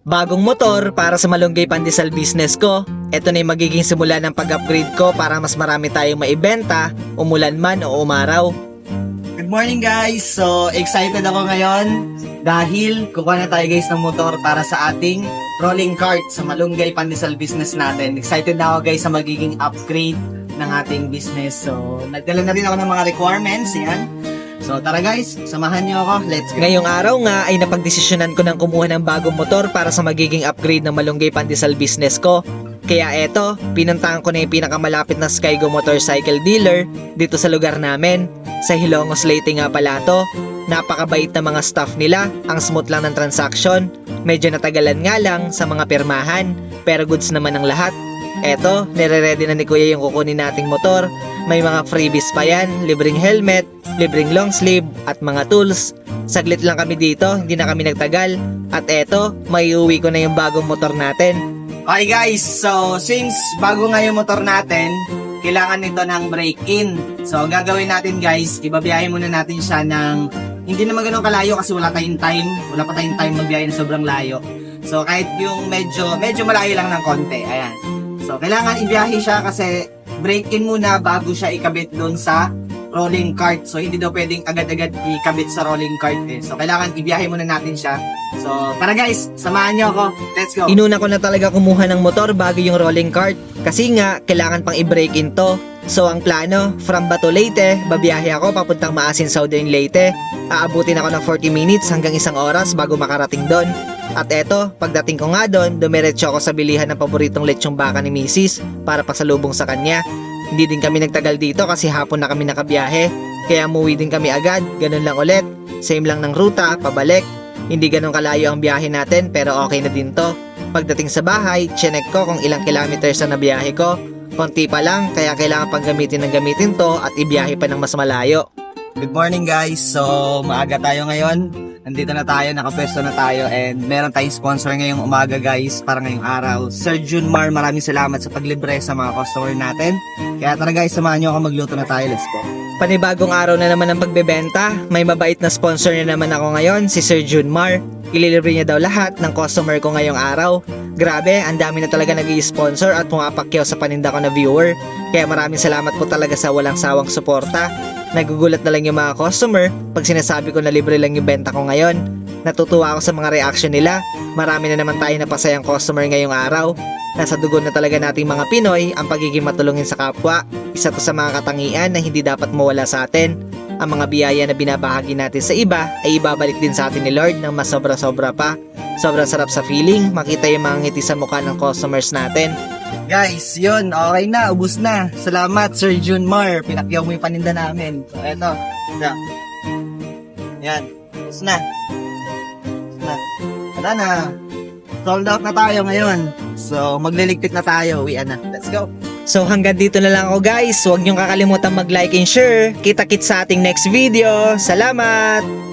Bagong motor para sa malunggay pandesal business ko. Ito na yung magiging simula ng pag-upgrade ko para mas marami tayong maibenta, umulan man o umaraw. Good morning guys! So, excited ako ngayon dahil kukuha na tayo guys ng motor para sa ating rolling cart sa Malunggay Pandesal business natin. Excited na ako guys sa magiging upgrade ng ating business. So, nagdala na rin ako ng mga requirements. Yan. So, tara guys, samahan niyo ako. Let's go! Ngayong araw nga ay napagdesisyonan ko ng kumuha ng bagong motor para sa magiging upgrade ng malunggay pandesal business ko. Kaya eto, pinuntahan ko na yung pinakamalapit na Skygo Motorcycle Dealer dito sa lugar namin. Sa Hilongos Leyte nga pala to. Napakabait na mga staff nila, ang smooth lang ng transaction. Medyo natagalan nga lang sa mga pirmahan, pero goods naman ang lahat. Eto, nire-ready na ni Kuya yung kukunin nating motor. May mga freebies pa yan, libreng helmet, libreng long sleeve, at mga tools. Saglit lang kami dito, hindi na kami nagtagal. At eto, may uwi ko na yung bagong motor natin. Okay guys, so since bago nga yung motor natin, kailangan nito ng break-in. So, ang gagawin natin guys, ibabiyahe muna natin siya ng hindi naman ganun kalayo kasi wala tayong time. Wala pa tayong time magbiyahe na sobrang layo. So, kahit yung medyo, medyo malayo lang ng konti. Ayan. So, kailangan ibiyahe siya kasi break-in muna bago siya ikabit doon sa rolling cart. So, hindi daw pwedeng agad-agad ikabit sa rolling cart eh. So, kailangan ibiyahe muna natin siya. So, para guys, samahan niyo ako. Let's go. Inuna ko na talaga kumuha ng motor bago yung rolling cart. Kasi nga, kailangan pang i-break in to. So ang plano, from Bato Leyte, babiyahe ako papuntang Maasin Southern Leyte. Aabutin ako ng 40 minutes hanggang isang oras bago makarating doon. At eto, pagdating ko nga doon, dumiretso ako sa bilihan ng paboritong lechong baka ni Mrs. para pasalubong sa kanya. Hindi din kami nagtagal dito kasi hapon na kami nakabiyahe. Kaya umuwi din kami agad, ganun lang ulit. Same lang ng ruta, pabalik. Hindi ganun kalayo ang biyahe natin pero okay na din to. Pagdating sa bahay, chinek ko kung ilang kilometers na nabiyahe ko. Konti pa lang, kaya kailangan pang gamitin ng gamitin to at ibiyahe pa ng mas malayo. Good morning guys. So, maaga tayo ngayon. Nandito na tayo, nakapwesto na tayo and meron tayong sponsor ngayong umaga guys para ngayong araw. Sir Junmar, maraming salamat sa paglibre sa mga customer natin. Kaya tara guys, samahan nyo ako magluto na tayo. Let's go. Panibagong araw na naman ang pagbebenta. May mabait na sponsor na naman ako ngayon, si Sir Junmar. Ililibre niya daw lahat ng customer ko ngayong araw. Grabe, ang dami na talaga nag sponsor at pumapakyaw sa paninda ko na viewer. Kaya maraming salamat po talaga sa walang sawang suporta. Nagugulat na lang yung mga customer pag sinasabi ko na libre lang yung benta ko ngayon. Natutuwa ako sa mga reaction nila. Marami na naman tayo napasayang customer ngayong araw. Nasa dugo na talaga nating mga Pinoy ang pagiging matulungin sa kapwa. Isa to sa mga katangian na hindi dapat mawala sa atin. Ang mga biyaya na binabahagi natin sa iba ay ibabalik din sa atin ni Lord ng mas sobra-sobra pa. Sobrang sarap sa feeling, makita yung mga ngiti sa mukha ng customers natin. Guys, yun, okay na, ubus na. Salamat Sir Junmar, pinakyaw mo yung paninda namin. So, eto. Ito. Yan, ubus na. Ubus na. Wala na. Sold out na tayo ngayon. So, magliligpit na tayo. Uwian na. Let's go. So hanggang dito na lang ako guys. Huwag niyong kakalimutan mag-like and share. Kita-kits sa ating next video. Salamat!